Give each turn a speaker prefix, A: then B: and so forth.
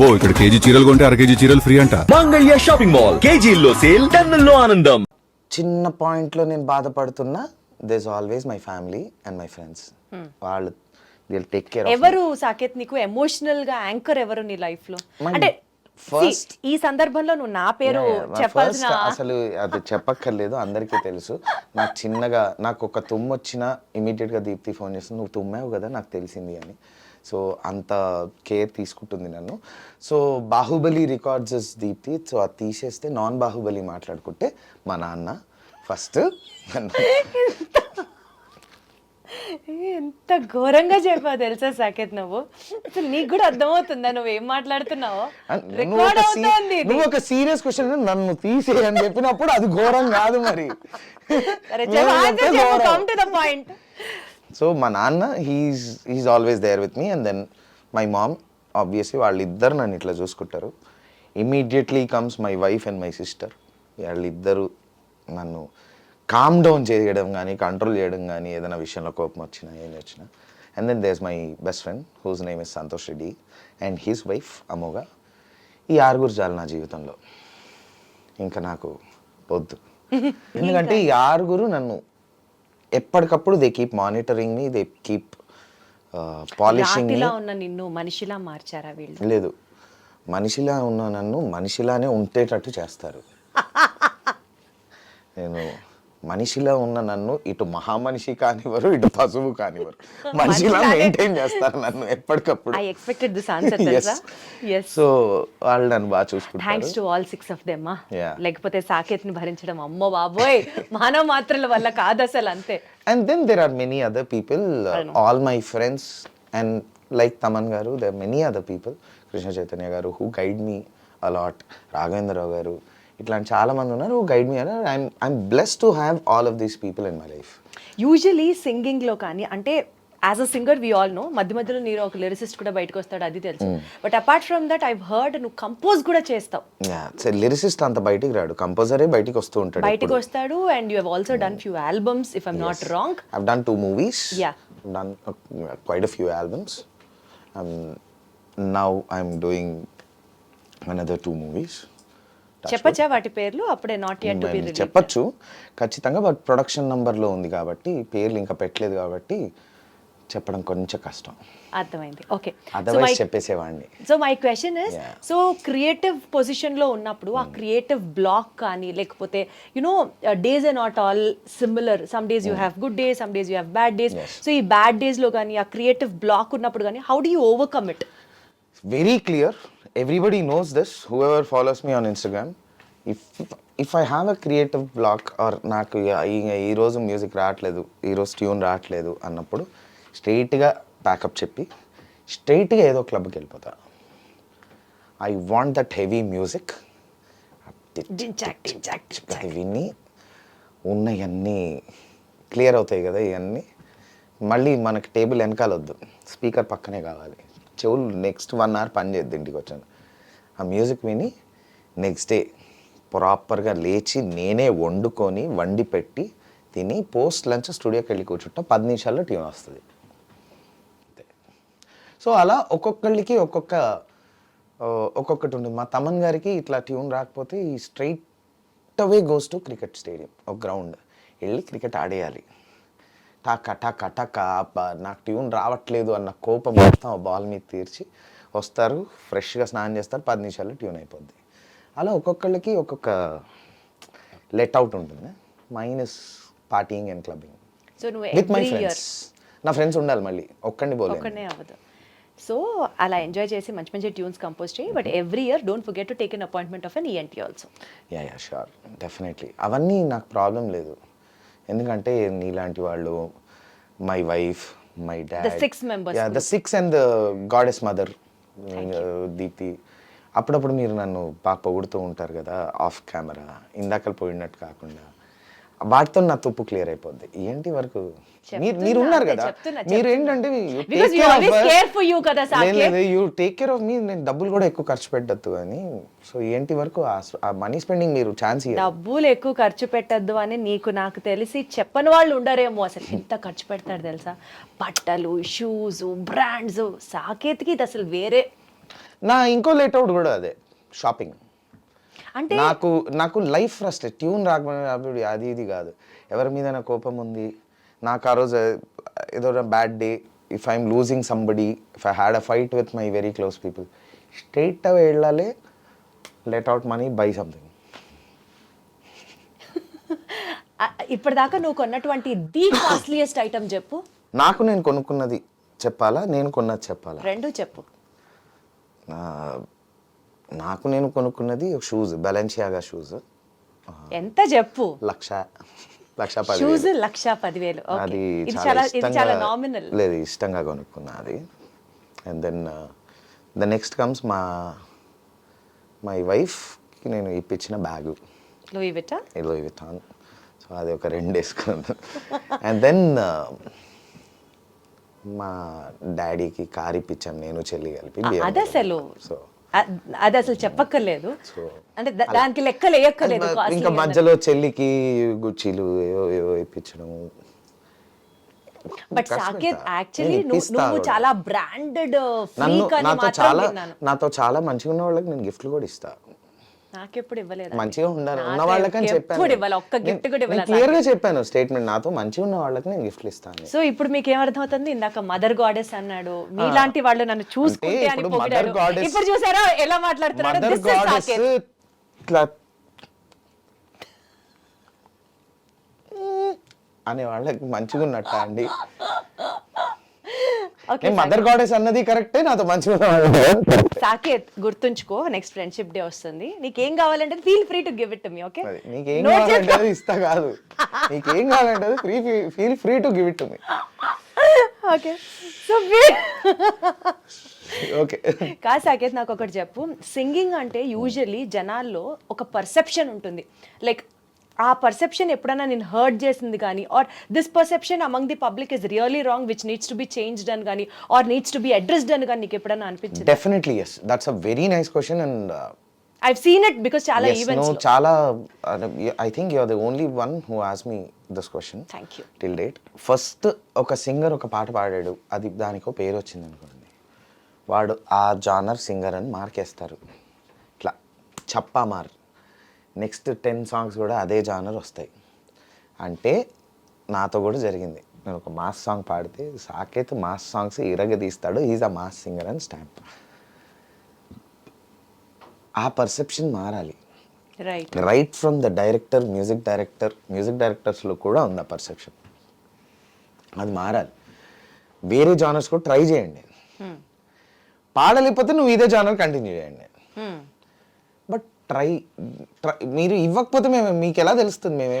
A: అబ్బో ఇక్కడ కేజీ చీరలు కొంటే అర కేజీ చీరలు ఫ్రీ అంట.
B: Mangalya shopping mall. కేజీల్లో సేల్ టన్నుల్లో ఆనందం.
C: చిన్న పాయింట్లో నేను బాధపడుతున్నా this always my family and my friends వాళ్ళు విల్ టేక్ కేర్
D: ఎవరు సాకేత్ నీకు ఎమోషనల్గా యాంకర్ ఎవరు నీ
C: లైఫ్లో?
D: అంటే see, ఈ సందర్భంలో నువ్వు నా పేరు చెప్పాల్సిన
C: అసలు అది చెప్పక్కర్లేదు అందరికీ తెలుసు. నాకు చిన్నగా నాకు ఒక తుమ్ము వచ్చినా immediate గా దీప్తి ఫోన్ చేస్తుంది. నువ్వు తుమ్మావు కదా నాకు తెలిసింది అని. సో అంత కేర్ తీసుకుంటుంది నన్ను. So Baahubali records is Deepthi so అది తీసేస్తే నాన్ బాహుబలి మాట్లాడుకుంటే మా నాన్న ఫస్ట్
D: ఎంత ఘోరంగా చెప్పావు తెలుసా సాకేత్ నువ్వు? అసలు నీకు కూడా అర్థమవుతుందా నువ్వు ఏం మాట్లాడుతున్నావో?
C: నువ్వు
D: రికార్డ్
C: ఒక సీ-
D: అవుతోంది ఇది.
C: నువ్వు ఒక సీరియస్ క్వశ్చన్ నన్ను తీసే అని చెప్పినప్పుడు అది ఘోరం కాదు మరి.
D: పాయింట్
C: సో మా నాన్న he's he's always there with me and then my mom obviously వాళ్ళిద్దరు నన్ను ఇట్లా చూసుకుంటారు. Immediately comes my wife and my sister వాళ్ళిద్దరు నన్ను కామ్ డౌన్ చేయడం కానీ కంట్రోల్ చేయడం కానీ ఏదైనా విషయంలో కోపం వచ్చినా ఏం వచ్చినా. And then there's my best friend whose name is Santosh Reddy and his wife Amogha ఈ ఆరుగురు చాలు నా జీవితంలో. ఇంకా నాకు వద్దు. ఎందుకంటే ఈ ఆరుగురు నన్ను ఎప్పటికప్పుడు they keep monitoring me they keep polishing
D: ఉన్న నిన్ను మనిషిలా మార్చారా వీళ్ళు?
C: లేదు. మనిషిలా ఉన్న నన్ను మనిషిలానే ఉండేటట్టు చేస్తారు. నేను మనిషిలా ఉన్న నన్ను ఇటు మహామనిషి కానివ్వరు ఇటు పశువు కానివ్వరు. మనిషిలా మెయింటైన్ చేస్తారు నన్ను ఎప్పటికప్పుడు.
D: ఐ ఎక్స్పెక్టెడ్ దిస్ ఆన్సర్ తెలుసా?
C: సో వాళ్ళు నన్ను బాగా చూసుకుంటారు.
D: Thanks to all six of them. లేకపోతే సాకేత్ని భరించడం అమ్మో బాబోయ్! మానవ మాత్రల వల్ల కాదు అసలు అంతే.
C: And then there are many other people, uh,
D: I know.
C: all my friends, and like Taman Garu, there are many other people, Krishna Chaitanya Garu, who guide ఇట్లాంటి చాలా మంది ఉన్నారు గైడ్ మీ అని I'm I'm bless to have all of these people in my life
D: usually సింగింగ్లో కానీ అంటే as a singer we all know మధ్య మధ్యలో మీరు ఒక లిరిసిస్ట్ కూడా బయటకు వస్తాడు అది తెలుసు. But apart from that I heard నువ్వు కంపోజ్ కూడా చేస్తావు.
C: లిరిసిస్ట్ అంత బయటికి రాడు. కంపోజరే బయటికి వస్తూ ఉంటాడు
D: బయటకు వస్తాడు and you have also done few albums if I'm not wrong
C: I've done two movies.
D: Yeah.
C: I've done uh, quite a few albums. Um, now I'm
D: చెప్పచ్చా వాటి పేర్లు? అప్పుడే నాట్ యట్
C: చెప్పచ్చు. ఖచ్చితంగా బట్ ప్రొడక్షన్ నంబర్లో ఉంది కాబట్టి పేర్లు ఇంకా పెట్టలేదు కాబట్టి చెప్పడం కొంచెం కష్టం.
D: అర్థమైంది. Okay
C: otherwise చెప్పేసేవాడిని.
D: So my question is. So creative పొజిషన్లో ఉన్నప్పుడు ఆ క్రియేటివ్ బ్లాక్ కానీ లేకపోతే you know days are not all similar some days you have good days some days you have bad days. So ఈ బ్యాడ్ డేస్లో కానీ ఆ creative block ఉన్నప్పుడు కానీ how do you overcome it
C: very clear everybody knows this whoever follows me on Instagram if if I have a creative block or నాకు ఇక ఈ- ఈరోజు మ్యూజిక్ రావట్లేదు ఈరోజు ట్యూన్ రావట్లేదు అన్నప్పుడు స్ట్రైట్గా ప్యాకప్ చెప్పి స్ట్రైట్గా ఏదో క్లబ్కి వెళ్ళిపోతా. I want that heavy music విని ఉన్నవన్నీ క్లియర్ అవుతాయి కదా ఇవన్నీ మళ్ళీ మనకి టేబుల్ వెనకాల వద్దు స్పీకర్ పక్కనే కావాలి చెవులు నెక్స్ట్ వన్ అవర్ పని చేద్ది ఇంటికి వచ్చాను. ఆ మ్యూజిక్ విని నెక్స్ట్ డే ప్రాపర్గా లేచి నేనే వండుకొని వండి పెట్టి తిని పోస్ట్ లంచ్ స్టూడియోకి వెళ్ళి కూర్చుంటాం. పది నిమిషాల్లో ట్యూన్ వస్తుంది. సో అలా ఒక్కొక్కళ్ళకి ఒక్కొక్క ఒక్కొక్కటి ఉంటుంది. మా తమన్ గారికి ఇట్లా ట్యూన్ రాకపోతే ఈ straight away goes to cricket stadium ఒక గ్రౌండ్ వెళ్ళి క్రికెట్ ఆడేయాలి. టాక టాక టాక నాకు ట్యూన్ రావట్లేదు అన్న కోపం మొత్తం బాల్ మీద తీర్చి వస్తారు. ఫ్రెష్గా స్నానం చేస్తారు. పది నిమిషాల్లో ట్యూన్ అయిపోద్ది. అలా ఒక్కొక్కళ్ళకి ఒక్కొక్క లెట్ అవుట్ ఉంటుంది. Minus partying and clubbing with my friends నా ఫ్రెండ్స్ ఉండాలి మళ్ళీ. ఒక్కడిని పోలేదు
D: సో అలా ఎంజాయ్ చేసి మంచి మంచి ట్యూన్స్ కంపోజ్ చేయి. But every year don't forget to take an appointment of an ENT also
C: yeah yeah sure definitely అవన్నీ నాకు ప్రాబ్లం లేదు. ఎందుకంటే నీలాంటి వాళ్ళు my wife my dad yeah the six and the goddess mother Deepti అప్పుడప్పుడు మీరు నన్ను బాగా పొగుడుతూ ఉంటారు కదా ఆఫ్ కెమెరా ఇందాక పోయినట్టు కాకుండా. వాటితో నా తుప్పు క్లియర్ అయిపోద్ది. ఏంటి వరకు? మీరు మీరు ఉన్నారు కదా. మీరు. ఏంటంటే. You take care of me నేను డబ్బులు కూడా ఎక్కువ ఖర్చు పెట్టద్దు అని. సో ఏంటి వరకు ఆ మనీ స్పెండింగ్ మీరు ఛాన్స్
D: డబ్బులు ఎక్కువ ఖర్చు పెట్టద్దు అని నీకు నాకు తెలిసి చెప్పని వాళ్ళు ఉండరేమో అసలు. ఎంత ఖర్చు పెడతాడు తెలుసా? బట్టలు షూస్ బ్రాండ్స్ సాకేత్కి ఇది అసలు వేరే.
C: నా ఇంకో లేట్ అవుట్ కూడా అదే షాపింగ్
D: అంటే
C: నాకు నాకు లైఫ్ ఫస్ట్ ట్యూన్ రాకపోతే అది ఇది కాదు. ఎవరి మీద నా కోపం ఉంది నాకు ఆ రోజు ఏదో bad day if I'm losing somebody if I had a fight with my very close people straight away వెళ్ళాలి let out money by something
D: ఇప్పటిదాకా నువ్వు కొన్నటువంటి ది కాస్ట్లీయెస్ట్ ఐటమ్ చెప్పు.
C: నాకు నేను కొనుక్కున్నది చెప్పాలా? నేను కొన్నది చెప్పాలా?
D: రెండు చెప్పు.
C: నాకు నేను కొనుక్కున్నది షూస్ బెలెన్షియాగా షూస్
D: ఎంత చెప్పు.
C: లక్ష లక్ష పది
D: షూస్ లక్ష పదివేలు.
C: అది చాలా
D: నామినల్
C: లేదు ఇష్టంగా కొనుక్కున్నా అది. And then the next comes మా మై వైఫ్కి నేను ఇప్పించిన బ్యాగు.
D: లూయి
C: సో అది ఒక రెండు వేసుకున్నాను. అండ్ దెన్ మా డాడీకి కార్ ఇప్పించాం నేను చెల్లి కలిపి
D: అది అసలు
C: సో
D: అది అసలు చెప్పక్కర్లేదు అంటే దానికి లెక్కలు వేయక్కర్లేదు
C: ఇంకా. మధ్యలో చెల్లికి గుచ్చిలు ఇప్పించడం
D: బట్ సాకేత్. యాక్చువల్లీ నువ్వు. చాలా బ్రాండెడ్
C: నాతో చాలా నాతో చాలా మంచిగా ఉన్న వాళ్ళకి నేను గిఫ్ట్లు కూడా ఇస్తా
D: నాకెప్పుడు ఇవ్వలేదు
C: మంచిగా ఉండాలి. ఉన్న వాళ్ళకని చెప్పాను.
D: ఎప్పుడు ఇవ్వాలి. ఒక్క గిఫ్ట్ కూడా ఇవ్వాలి
C: క్లియర్గా చెప్పాను స్టేట్మెంట్ నాతో మంచిగా ఉన్న వాళ్ళకి నేను గిఫ్ట్లు ఇస్తాను.
D: సో ఇప్పుడు మీకు ఏమర్థమవుతుంది ఇందాక మదర్ గాడెస్ అన్నాడు. మీలాంటి వాళ్ళు నన్ను చూసుకుంటే అని
C: goddess-
D: ఇప్పుడు చూసారా ఎలా మాట్లాడుతున్నాడు?
C: Mother goddess. ఇట్లా అనే వాళ్ళకి మంచిగా ఉన్నట్ట అండి? నేను మదర్ గాడెస్ అన్నది కరెక్టే నాతో మంచిగా
D: సాకేత్ గుర్తుంచుకో నెక్స్ట్ ఫ్రెండ్షిప్ డే వస్తుంది. నీకేం కావాలంటే feel free to give it to me okay
C: నీకేం కావాలంటే అది ఇస్తా కాదు. నీకేం కావాలంటే అది free feel free to give it to me
D: okay so
C: okay
D: కాదు సాకేత్ నాకు ఒకటి చెప్పు. సింగింగ్ అంటే యూజువల్లీ జనాల్లో ఒక పర్సెప్షన్ ఉంటుంది. లైక్ ఆ పర్సెప్షన్ ఎప్పుడైనా నేను హర్ట్ చేసింది కానీ or this perception among the public is really wrong which needs to be changed అని కానీ or needs to be addressed అని కానీ నీకు ఎప్పుడైనా అనిపించింది?
C: Definitely yes that's a very nice question and
D: I seen it because చాలా events
C: చాలా I think you're the only one who as me this question
D: thank you
C: till date first ఒక singer ఒక పాట పాడాడు. అది దానికో పేరు వచ్చింది అనుకోండి. వాడు ఆ జానర్ సింగర్ అని మార్కేస్తారు. ఇట్లా చప్పా మార్. నెక్స్ట్ టెన్ సాంగ్స్ కూడా అదే జానర్ వస్తాయి. అంటే నాతో కూడా జరిగింది. నేను ఒక మాస్ సాంగ్ పాడితే సాకేత్ మాస్ సాంగ్స్ ఇరగదీస్తాడు. ఈజ్ అ మాస్ సింగర్ అని స్టాంప్ ఆ పర్సెప్షన్ మారాలి. Right from the director music director music డైరెక్టర్స్లో కూడా ఉంది ఆ పర్సెప్షన్ అది మారాలి. వేరే జానర్స్ కూడా ట్రై చేయండి. పాడలేకపోతే నువ్వు ఇదే జానర్ కంటిన్యూ చేయండి. బట్ ట్రై ట్రై మీరు ఇవ్వకపోతే మేము మీకు ఎలా తెలుస్తుంది మేము?